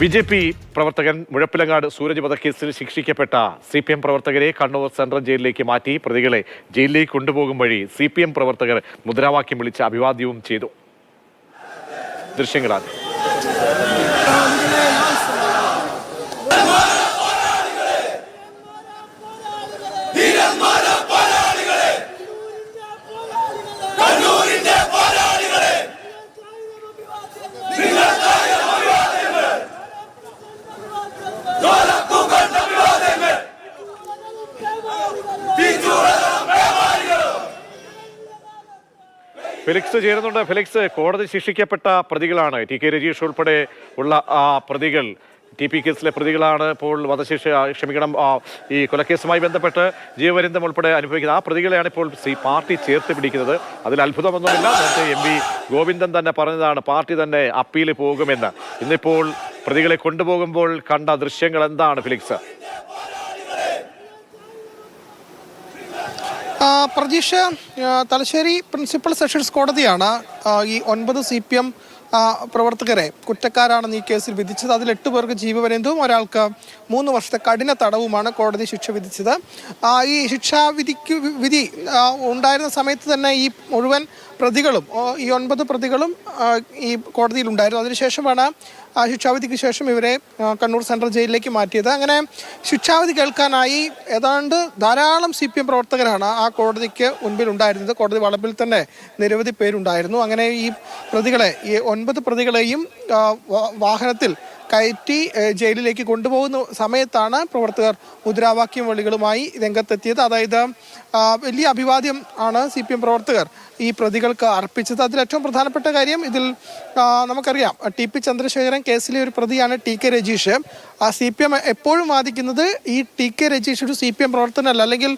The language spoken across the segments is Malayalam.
ബി ജെ പി പ്രവർത്തകൻ മുഴപ്പിലങ്ങാട് സൂരജ് വധക്കേസിൽ ശിക്ഷിക്കപ്പെട്ട സി പി എം പ്രവർത്തകരെ കണ്ണൂർ സെൻട്രൽ ജയിലിലേക്ക് മാറ്റി പ്രതികളെ ജയിലിലേക്ക് കൊണ്ടുപോകും വഴി സി പി എം പ്രവർത്തകർ മുദ്രാവാക്യം വിളിച്ച് അഭിവാദ്യവും ചെയ്തു. ദൃശ്യങ്ങളാണ്. ഫെലിക്സ് ചേരുന്നുണ്ട്. ഫെലിക്സ് കോടതി ശിക്ഷിക്കപ്പെട്ട പ്രതികളാണ്. ടി കെ രജീഷ് ഉൾപ്പെടെ ഉള്ള ആ പ്രതികൾ ടി പി കേസിലെ പ്രതികളാണ് ഇപ്പോൾ വധശിക്ഷ ക്ഷമിക്കണം ഈ കൊലക്കേസുമായി ബന്ധപ്പെട്ട് ജീവപര്യന്തം ഉൾപ്പെടെ അനുഭവിക്കുന്നത് ആ പ്രതികളെയാണ് ഇപ്പോൾ സി പാർട്ടി ചേർത്ത് പിടിക്കുന്നത്. അതിൽ അത്ഭുതമൊന്നുമില്ല. നേരത്തെ എം വി ഗോവിന്ദൻ തന്നെ പറഞ്ഞതാണ് പാർട്ടി തന്നെ അപ്പീൽ പോകുമെന്ന്. ഇന്നിപ്പോൾ പ്രതികളെ കൊണ്ടുപോകുമ്പോൾ കണ്ട ദൃശ്യങ്ങൾ എന്താണ് ഫിലിക്സ് ആ, പ്രതീക്ഷ തലശ്ശേരി പ്രിൻസിപ്പൽ സെഷൻസ് കോടതിയാണ്. ഈ ഒൻപത് സി പി എം പ്രവർത്തകരെ കുറ്റക്കാരാണെന്ന് ഈ കേസിൽ വിധിച്ചത്. അതിൽ എട്ട് പേർക്ക് ജീവപര്യന്തവും ഒരാൾക്ക് മൂന്ന് വർഷത്തെ കഠിന തടവുമാണ് കോടതി ശിക്ഷ വിധിച്ചത്. ഈ ശിക്ഷാവിധിക്ക് വിധി ഉണ്ടായിരുന്ന സമയത്ത് തന്നെ ഈ മുഴുവൻ പ്രതികളും ഈ ഒൻപത് പ്രതികളും ഈ കോടതിയിൽ ഉണ്ടായിരുന്നു. അതിനുശേഷമാണ് ശിക്ഷാവിധിക്ക് ശേഷം ഇവരെ കണ്ണൂർ സെൻട്രൽ ജയിലിലേക്ക് മാറ്റിയത്. അങ്ങനെ ശിക്ഷാവിധി കേൾക്കാനായി ഏതാണ്ട് ധാരാളം സി പി എം പ്രവർത്തകരാണ് ആ കോടതിക്ക് മുൻപിൽ ഉണ്ടായിരുന്നത്. കോടതി വളപ്പിൽ തന്നെ നിരവധി പേരുണ്ടായിരുന്നു. അങ്ങനെ ഈ പ്രതികളെ ഈ ഒൻപത് പ്രതികളെയും വാഹനത്തിൽ കയറ്റി ജയിലിലേക്ക് കൊണ്ടുപോകുന്ന സമയത്താണ് പ്രവർത്തകർ മുദ്രാവാക്യം വിളികളുമായി രംഗത്തെത്തിയത്. അതായത് വലിയ അഭിവാദ്യം ആണ് സി പി എം പ്രവർത്തകർ ഈ പ്രതികൾക്ക് അർപ്പിച്ചത്. അതിൽ ഏറ്റവും പ്രധാനപ്പെട്ട കാര്യം ഇതിൽ നമുക്കറിയാം ടി പി ചന്ദ്രശേഖരൻ കേസിലെ ഒരു പ്രതിയാണ് ടി കെ രജീഷ്. ആ സി പി എം എപ്പോഴും വാദിക്കുന്നത് ഈ ടി കെ രജീഷ് ഒരു സി പി എം പ്രവർത്തനമല്ല അല്ലെങ്കിൽ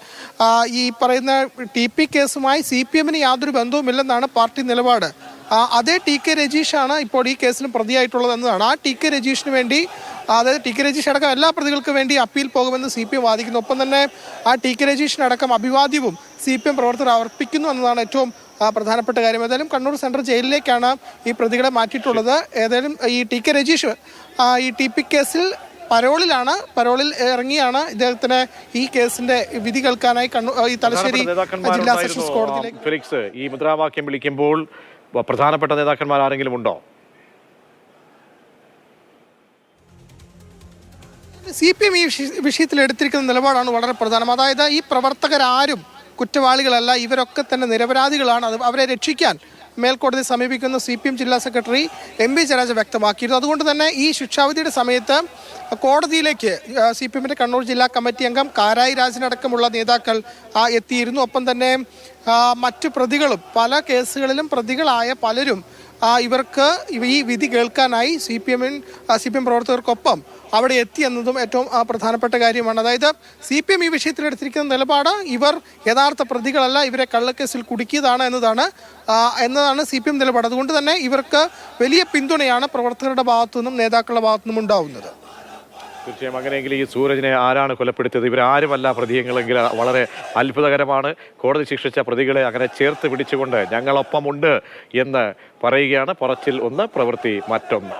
ഈ പറയുന്ന ടി പി കേസുമായി സി പി എമ്മിന് യാതൊരു ബന്ധവുമില്ലെന്നാണ് പാർട്ടി നിലപാട്. അതേ ടി കെ രജീഷാണ് ഇപ്പോൾ ഈ കേസിന് പ്രതിയായിട്ടുള്ളത് എന്നതാണ്. ആ ടി കെ രജീഷിന് വേണ്ടി അതായത് ടി കെ രജീഷ് അടക്കം എല്ലാ പ്രതികൾക്കും വേണ്ടി അപ്പീൽ പോകുമെന്ന് സി പി എം വാദിക്കുന്നു. ഒപ്പം തന്നെ ആ ടി കെ രജീഷിനടക്കം അഭിവാദ്യവും സി പി എം പ്രവർത്തകർ അർപ്പിക്കുന്നു എന്നതാണ് ഏറ്റവും പ്രധാനപ്പെട്ട കാര്യം. ഏതായാലും കണ്ണൂർ സെൻട്രൽ ജയിലിലേക്കാണ് ഈ പ്രതികളെ മാറ്റിയിട്ടുള്ളത്. ഏതായാലും ഈ ടി കെ രജീഷ് ഈ ടി പി കേസിൽ പരോളിലാണ് പരോളിൽ ഇറങ്ങിയാണ് ഇദ്ദേഹത്തിന് ഈ കേസിന്റെ വിധി കേൾക്കാനായി കണ്ണൂർ ഈ തലശ്ശേരി ജില്ലാ സെഷൻസ് കോടതിയിലേക്ക് ഫിലിക്സ്. ഈ മുദ്രാവാക്യം വിളിക്കുമ്പോൾ പ്രധാനപ്പെട്ട നേതാക്കന്മാർ ആരെങ്കിലും ഉണ്ടോ? സി പി എം ഈ വിഷയത്തിൽ എടുത്തിരിക്കുന്ന നിലപാടാണ് വളരെ പ്രധാനം. അതായത് ഈ പ്രവർത്തകരാരും കുറ്റവാളികളല്ല ഇവരൊക്കെ തന്നെ നിരപരാധികളാണ്. അത് അവരെ രക്ഷിക്കാൻ മേൽക്കോടതി സമീപിക്കുന്ന സി പി എം ജില്ലാ സെക്രട്ടറി എം പി ജയരാജ വ്യക്തമാക്കിയിരുന്നു. അതുകൊണ്ട് തന്നെ ഈ ശിക്ഷാവിധിയുടെ സമയത്ത് കോടതിയിലേക്ക് സി പി എമ്മിന്റെ കണ്ണൂർ ജില്ലാ കമ്മിറ്റി അംഗം കാരായി രാജനടക്കമുള്ള നേതാക്കൾ എത്തിയിരുന്നു. ഒപ്പം തന്നെ മറ്റു പ്രതികളും പല കേസുകളിലും പ്രതികളായ പലരും ഇവർക്ക് ഈ വിധി കേൾക്കാനായി സി പി എമ്മിൻ സി പി എം പ്രവർത്തകർക്കൊപ്പം അവിടെ എത്തി എന്നതും ഏറ്റവും പ്രധാനപ്പെട്ട കാര്യമാണ്. അതായത് സി പി എം ഈ വിഷയത്തിൽ എടുത്തിരിക്കുന്ന നിലപാട് ഇവർ യഥാർത്ഥ പ്രതികളല്ല ഇവരെ കള്ളക്കേസിൽ കുടുക്കിയതാണ് എന്നതാണ് എന്നതാണ് സി പി എം നിലപാട്. അതുകൊണ്ട് തന്നെ ഇവർക്ക് വലിയ പിന്തുണയാണ് പ്രവർത്തകരുടെ ഭാഗത്തു നിന്നും നേതാക്കളുടെ ഭാഗത്തു നിന്നും ഉണ്ടാവുന്നത്. തീർച്ചയായും അങ്ങനെയെങ്കിൽ ഈ സൂരജിനെ ആരാണ് കൊലപ്പെടുത്തിയത്? ഇവരാരുമല്ല പ്രതിയെങ്കിലെങ്കിൽ വളരെ അത്ഭുതകരമാണ്. കോടതി ശിക്ഷിച്ച പ്രതികളെ അങ്ങനെ ചേർത്ത് പിടിച്ചുകൊണ്ട് ഞങ്ങളൊപ്പമുണ്ട് എന്ന് പറയുകയാണ്. പറച്ചിൽ ഒന്ന് പ്രവൃത്തി മറ്റൊന്ന്.